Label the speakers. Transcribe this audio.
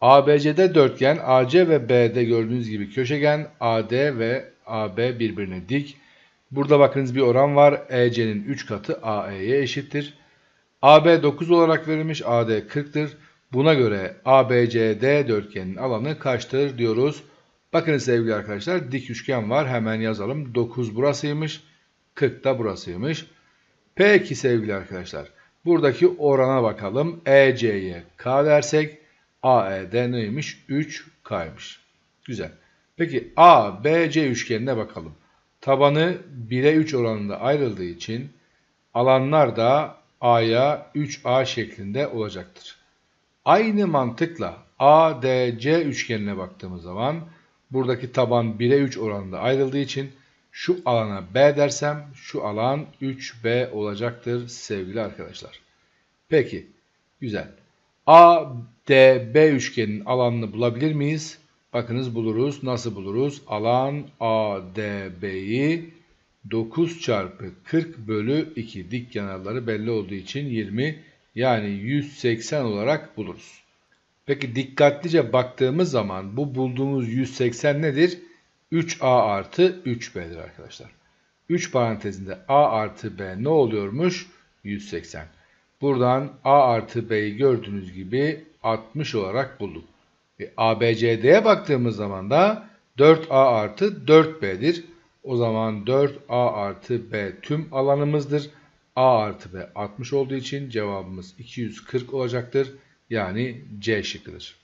Speaker 1: ABC'de dörtgen AC ve BD gördüğünüz gibi köşegen AD ve AB birbirine dik. Burada bakınız bir oran var. EC'nin 3 katı AE'ye eşittir. AB 9 olarak verilmiş. AD 40'tır. Buna göre ABCD dörtgenin alanı kaçtır diyoruz. Bakınız sevgili arkadaşlar dik üçgen var. Hemen yazalım. 9 burasıymış. 40 da burasıymış. Peki sevgili arkadaşlar. Buradaki orana bakalım. EC'ye K dersek AED neymiş? 3K'ymış. Güzel. Peki ABC üçgenine bakalım. Tabanı 1'e 3 oranında ayrıldığı için alanlar da A'ya 3A şeklinde olacaktır. Aynı mantıkla ADC üçgenine baktığımız zaman buradaki taban 1'e 3 oranında ayrıldığı için şu alana B dersem şu alan 3B olacaktır sevgili arkadaşlar. Peki güzel. ADB üçgenin alanını bulabilir miyiz? Bakınız buluruz. Nasıl buluruz? Alan ADB'yi 9 çarpı 40 bölü 2 dik kenarları belli olduğu için 20 yani 180 olarak buluruz. Peki dikkatlice baktığımız zaman bu bulduğumuz 180 nedir? 3A artı 3B'dir arkadaşlar. 3 parantezinde A artı B ne oluyormuş? 180. Buradan A artı B'yi gördüğünüz gibi 60 olarak bulduk. E, ABCD'ye baktığımız zaman da 4A artı 4B'dir. O zaman 4A artı B tüm alanımızdır. A artı B 60 olduğu için cevabımız 240 olacaktır. Yani C şıkkıdır.